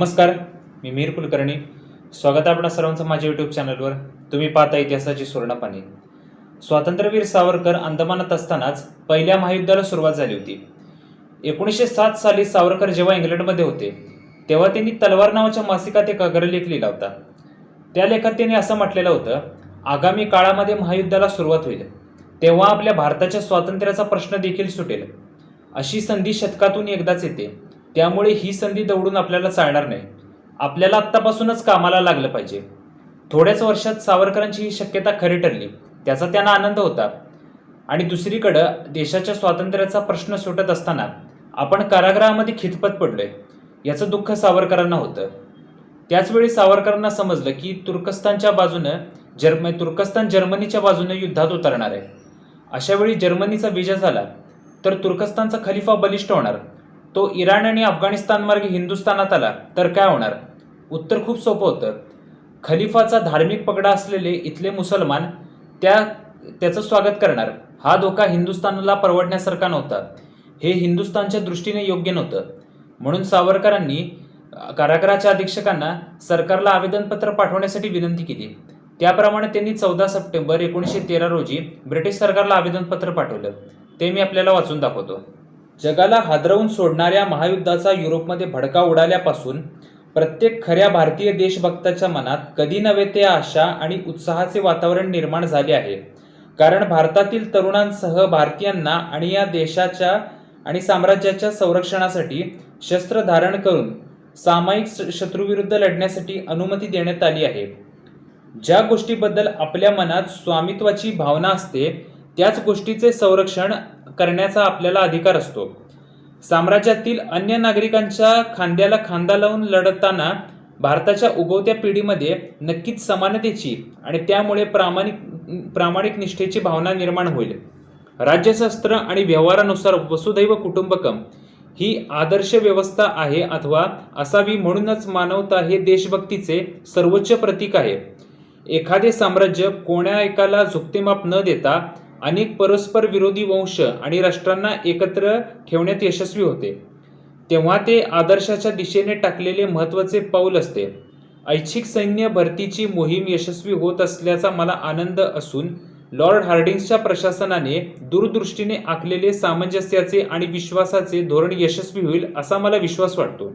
नमस्कार मी मीर कुलकर्णी. स्वागत आहे आपणा सर्वांचं माझ्या यूट्यूब चॅनलवर तुम्ही पाहता इतिहासाची सुवर्णपाने स्वातंत्र्यवीर सावरकर अंदमानात असतानाच पहिल्या महायुद्धाला सुरुवात झाली होती. एकोणीसशे सात साली सावरकर जेव्हा इंग्लंडमध्ये होते तेव्हा त्यांनी तलवार नावाच्या मासिकात एक अग्रलेख लिहिला होता. त्या लेखात त्यांनी असं म्हटलेलं होतं आगामी काळामध्ये महायुद्धाला सुरुवात होईल. तेव्हा आपल्या भारताच्या स्वातंत्र्याचा प्रश्न देखील सुटेल. अशी संधी शतकातून एकदाच येते. त्यामुळे ही संधी दवडून आपल्याला चालणार नाही. आपल्याला आत्तापासूनच कामाला लागलं पाहिजे. थोड्याच वर्षात सावरकरांची ही शक्यता खरी ठरली त्याचा त्यांना आनंद होता. आणि दुसरीकडं देशाच्या स्वातंत्र्याचा प्रश्न सुटत असताना आपण कारागृहामध्ये खितपत पडलोय याचं दुःख सावरकरांना होतं. त्याचवेळी सावरकरांना समजलं की तुर्कस्तानच्या बाजूनं जर्म म्हणजे तुर्कस्तान जर्मनीच्या बाजूनं युद्धात उतरणार आहे. अशावेळी जर्मनीचा विजय झाला तर तुर्कस्तानचा खलिफा बलिष्ठ होणार. तो इराण आणि अफगाणिस्तान मार्गे हिंदुस्थानात आला तर काय होणार? उत्तर खूप सोपं होतं. खलिफाचा धार्मिक पगडा असलेले इथले मुसलमान त्या त्याचं स्वागत करणार. हा धोका हिंदुस्थानला परवडण्यासारखा नव्हता. हे हिंदुस्थानच्या दृष्टीने योग्य नव्हतं. म्हणून सावरकरांनी कारागृहाच्या अधीक्षकांना सरकारला आवेदनपत्र पाठवण्यासाठी विनंती केली. त्याप्रमाणे त्यांनी चौदा सप्टेंबर एकोणीसशे तेरा रोजी ब्रिटिश सरकारला आवेदनपत्र पाठवलं. ते मी आपल्याला वाचून दाखवतो. जगाला हादरवून सोडणाऱ्या महायुद्धाचा युरोपमध्ये भडका उडाल्यापासून प्रत्येक खऱ्या भारतीय देशभक्ताच्या मनात कधी नव्हे ते आशा आणि उत्साहाचे वातावरण निर्माण झाले आहे. कारण भारतातील तरुणांसह भारतीयांना आणि या देशाच्या आणि साम्राज्याच्या संरक्षणासाठी शस्त्र धारण करून सामायिक श- शत्रूविरुद्ध लढण्यासाठी अनुमती देण्यात आली आहे. ज्या गोष्टीबद्दल आपल्या मनात स्वामित्वाची भावना असते त्याच गोष्टीचे संरक्षण करण्याचा आपल्याला अधिकार असतो. साम्राज्यातील अन्य नागरिकांच्या खांद्याला खांदा लावून लढताना भारताच्या उगवत्या पिढीमध्ये नक्कीच समानतेची आणि त्यामुळे प्रामाणिक प्रामाणिक निष्ठेची भावना निर्माण होईल. राज्यशास्त्र आणि व्यवहारानुसार वसुदैव कुटुंबकम ही आदर्श व्यवस्था आहे अथवा असावी म्हणूनच मानवता हे देशभक्तीचे सर्वोच्च प्रतीक आहे. एखादे साम्राज्य कोण्या एकाला झुकतेमाप न देता अनेक परस्पर विरोधी वंश आणि राष्ट्रांना एकत्र ठेवण्यात यशस्वी होते. तेव्हा ते आदर्शाच्या दिशेने टाकलेले महत्त्वाचे पाऊल असते. ऐच्छिक सैन्य भरतीची मोहीम यशस्वी होत असल्याचा मला आनंद असून लॉर्ड हार्डिंग्सच्या प्रशासनाने दूरदृष्टीने आखलेले सामंजस्याचे आणि विश्वासाचे धोरण यशस्वी होईल असा मला विश्वास वाटतो.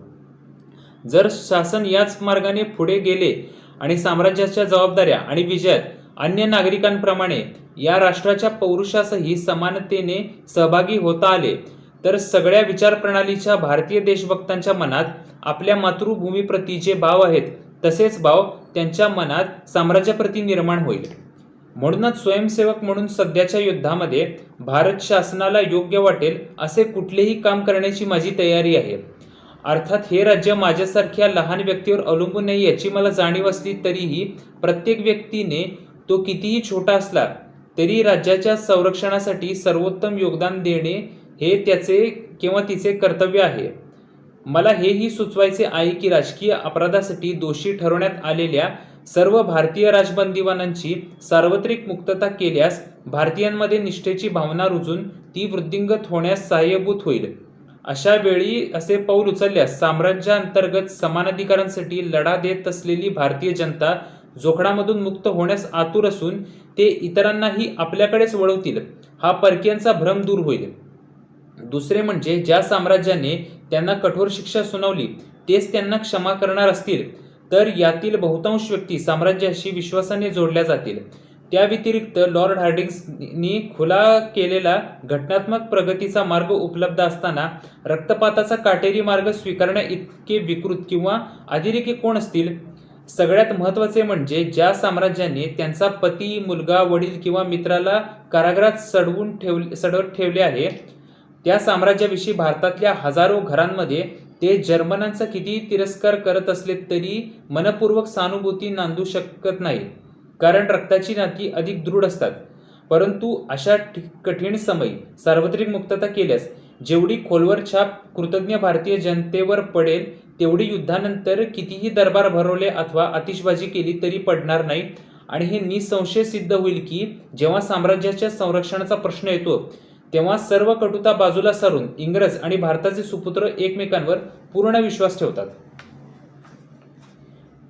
जर शासन याच मार्गाने पुढे गेले आणि साम्राज्याच्या जबाबदाऱ्या आणि विजयात अन्य नागरिकांप्रमाणे या राष्ट्राच्या पौरुषासही समानतेने सहभागी होता आले. तर सगळ्या विचारप्रणालीच्या भारतीय देशभक्तांच्या मनात आपल्या मातृभूमीप्रती जे भाव आहेत तसेच भाव त्यांच्या मनात साम्राज्याप्रती निर्माण होईल. म्हणूनच स्वयंसेवक म्हणून सध्याच्या युद्धामध्ये भारत शासनाला योग्य वाटेल असे कुठलेही काम करण्याची माझी तयारी आहे. अर्थात हे राज्य माझ्यासारख्या लहान व्यक्तीवर अवलंबून नाही याची मला जाणीव असली तरीही प्रत्येक व्यक्तीने तो कितीही छोटा असला तरी राज्याच्या संरक्षणासाठी सर्वोत्तम योगदान देणे हे त्याचे किंवा तिचे कर्तव्य आहे. मला हेही सुचवायचे आहे की राजकीय अपराधासाठी दोषी ठरवण्यात आलेल्या सर्व भारतीय राजबंदीवानांची सार्वत्रिक मुक्तता केल्यास भारतीयांमध्ये निष्ठेची भावना रुजून ती वृद्धिंगत होण्यास सहाय्यभूत होईल. अशा वेळी असे पाऊल उचलल्यास साम्राज्याअंतर्गत समानाधिकारांसाठी लढा देत असलेली भारतीय जनता जोखडामधून मुक्त होण्यास आतुर असून ते इतरांनाही आपल्याकडेच वळवतील हा परकीयांचा भ्रम दूर होईल. दुसरे म्हणजे ज्या साम्राज्याने त्यांना कठोर शिक्षा सुनावली तेच त्यांना क्षमा करणार असतील. तर यातील बहुतांश व्यक्ती साम्राज्याशी विश्वासाने जोडल्या जातील. त्या व्यतिरिक्त लॉर्ड हार्डिंग्सनी खुला केलेला घटनात्मक प्रगतीचा मार्ग उपलब्ध असताना रक्तपाताचा काटेरी मार्ग स्वीकारण्या इतके विकृत किंवा अतिरेकी कोण असतील? सगळ्यात महत्त्वाचे म्हणजे ज्या साम्राज्याने त्यांचा पती मुलगा वडील किंवा मित्राला कारागृहात सडवून ठेवले सडवत ठेवले आहे त्या साम्राज्याविषयी भारतातल्या हजारो घरांमध्ये ते जर्मनांचा कितीही तिरस्कार करत असले तरी मनपूर्वक सहानुभूती नांदू शकत नाही कारण रक्ताची नाती अधिक दृढ असतात. परंतु अशा कठीण समयी सार्वत्रिक मुक्तता केल्यास जेवढी खोलवर छाप कृतज्ञ भारतीय जनतेवर पडेल तेवढी युद्धानंतर कितीही दरबार भरवले अथवा आतिषबाजी केली तरी पडणार नाही. आणि हे निसंशय सिद्ध होईल की जेव्हा साम्राज्याच्या संरक्षणाचा प्रश्न येतो तेव्हा सर्व कटुता बाजूला सारून इंग्रज आणि भारताचे सुपुत्र एकमेकांवर पूर्ण विश्वास ठेवतात.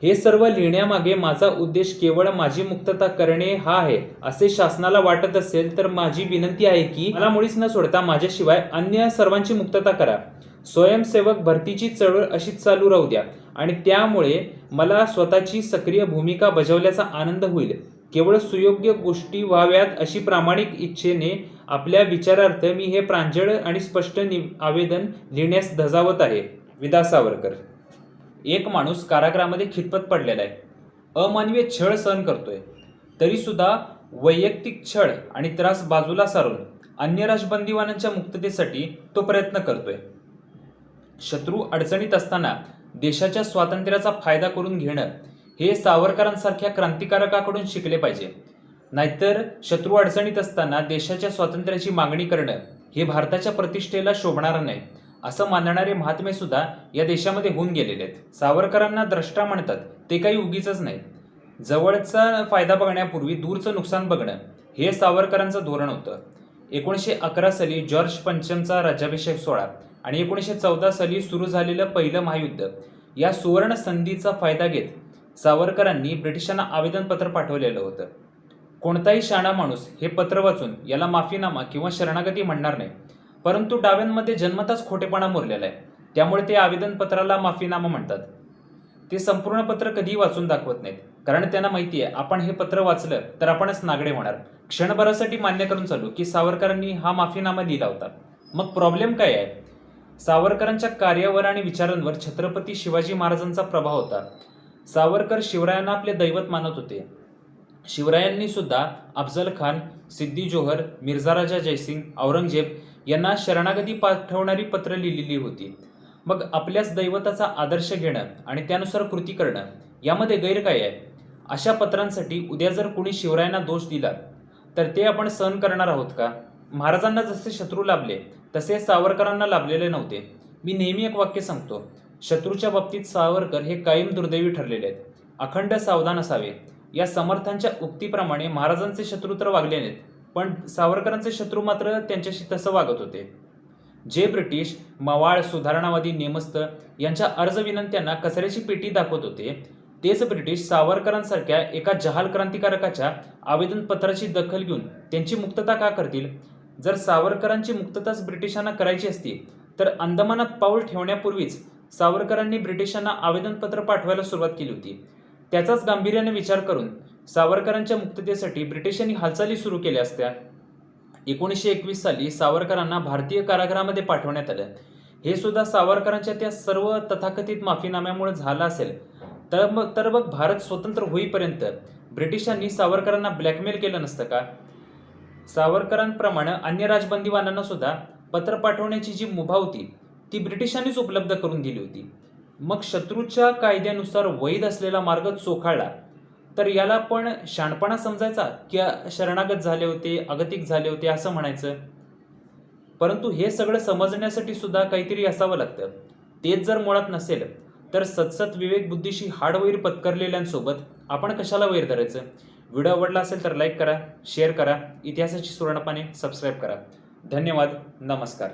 हे सर्व लिहिण्यामागे माझा उद्देश केवळ माझी मुक्तता करणे हा आहे. असे शासनाला वाटत असेल तर माझी विनंती आहे की मला मुळीच न सोडता माझ्याशिवाय अन्य सर्वांची मुक्तता करा. स्वयंसेवक भरतीची चळवळ अशीच चालू राहू द्या. आणि त्यामुळे मला स्वतःची सक्रिय भूमिका बजावल्याचा आनंद होईल. केवळ सुयोग्य गोष्टी व्हाव्यात अशी प्रामाणिक इच्छेने आपल्या विचारार्थ मी हे प्रांजळ आणि स्पष्ट आवेदन लिहिण्यास धजावत आहे. विदा सावरकर. एक माणूस कारागृहामध्ये खितपत पडलेला आहे. अमानवीय छळ सहन करतोय. तरीसुद्धा वैयक्तिक छळ आणि त्रास बाजूला सारून अन्य राजबंदीवानांच्या मुक्ततेसाठी तो प्रयत्न करतोय. शत्रू अडचणीत असताना देशाच्या स्वातंत्र्याचा फायदा करून घेणं हे सावरकरांसारख्या क्रांतिकारकाकडून शिकले पाहिजे. नाहीतर शत्रू अडचणीत असताना देशाच्या स्वातंत्र्याची मागणी करणं हे भारताच्या प्रतिष्ठेला शोभणार नाही असं मानणारे महात्मे सुद्धा या देशामध्ये होऊन गेलेले आहेत. सावरकरांना द्रष्टा म्हणतात ते काही उगीच नाही. जवळचा फायदा बघण्यापूर्वी दूरचं नुकसान बघणं हे सावरकरांचं धोरण होतं. एकोणीसशे अकरा साली जॉर्ज पंचमचा राज्याभिषेक सोहळा. आणि एकोणीसशे चौदा साली सुरू झालेलं पहिलं महायुद्ध. या सुवर्ण संधीचा फायदा घेत सावरकरांनी ब्रिटिशांना आवेदनपत्र पाठवलेलं होतं. कोणताही शाणा माणूस हे पत्र वाचून याला माफीनामा किंवा शरणागती म्हणणार नाही. परंतु डाव्यांमध्ये जन्मताच खोटेपणा मुरलेला आहे. त्यामुळे ते आवेदनपत्राला माफीनामा म्हणतात. ते संपूर्ण पत्र कधीही वाचून दाखवत नाहीत. कारण त्यांना माहिती आहे आपण हे पत्र वाचलं तर आपणच नागडे होणार. क्षणभरासाठी मान्य करून चालू की सावरकरांनी हा माफीनामा लिहिला होता. मग प्रॉब्लेम काय आहे? सावरकरांच्या कार्यावर आणि विचारांवर छत्रपती शिवाजी महाराजांचा प्रभाव होता. सावरकर शिवरायांना आपले दैवत मानत होते. शिवरायांनी सुद्धा अफजल खान सिद्दी जोहर मिर्झा राजा जयसिंग औरंगजेब यांना शरणागती पाठवणारी पत्र लिहिलेली होती. मग आपल्याच दैवताचा आदर्श घेणं आणि त्यानुसार कृती करणं यामध्ये गैर काय आहे? अशा पत्रांसाठी उद्या जर कुणी शिवरायांना दोष दिला तर ते आपण सहन करणार आहोत का? महाराजांना जसे शत्रू लाभले तसे सावरकरांना लाभलेले नव्हते. मी नेहमी एक वाक्य सांगतो शत्रूच्या बाबतीत सावरकर हे कायम दुर्दैवी ठरलेले आहेत. अखंड सावधान असावे. या समर्थांच्या उक्तीप्रमाणे महाराजांचे शत्रू तर वागले नाहीत पण सावरकरांचे शत्रू मात्र त्यांच्याशी तसं वागत होते. जे ब्रिटिश मवाळ सुधारणावादी नेमस्त यांच्या अर्ज विनंत्यांना कचऱ्याची पेटी दाखवत होते तेच ब्रिटिश सावरकरांसारख्या एका जहाल क्रांतिकारकाच्या आवेदनपत्राची दखल घेऊन त्यांची मुक्तता का करतील? जर सावरकरांची मुक्तताच ब्रिटिशांना करायची असती तर अंदमानात पाऊल ठेवण्यापूर्वीच सावरकरांनी ब्रिटिशांना आवेदनपत्र पाठवायला सुरुवात केली होती. त्याचाच गांभीर्याने विचार करून सावरकरांच्या मुक्ततेसाठी ब्रिटिशांनी हालचाली सुरू केल्या असत्या. एकोणीसशे एकवीस साली सावरकरांना भारतीय कारागृहामध्ये पाठवण्यात आलं. हे सुद्धा सावरकरांच्या त्या सर्व तथाकथित माफीनाम्यामुळे झालं असेल. तर मग तर मग भारत स्वतंत्र होईपर्यंत ब्रिटिशांनी सावरकरांना ब्लॅकमेल केलं नसतं का? सावरकरांप्रमाणे अन्य राजबंदीवानांना सुद्धा पत्र पाठवण्याची जी मुभा होती ती ब्रिटिशांनीच उपलब्ध करून दिली होती. मग शत्रूच्या कायद्यानुसार वैध असलेला मार्ग चोखाळला. तर याला पण शाणपणा समजायचा की शरणागत झाले होते अगतिक झाले होते असं म्हणायचं? परंतु हे सगळं समजण्यासाठी सुद्धा काहीतरी असावं लागतं. तेच जर मुळात नसेल तर सतसत विवेक बुद्धीशी हाडवैर पत्करलेल्यांसोबत आपण कशाला वैर धरायचं? व्हिडिओ आवडला असेल तर लाईक करा शेअर करा इतिहासाची सुवर्णपाने सबस्क्राईब करा. धन्यवाद नमस्कार.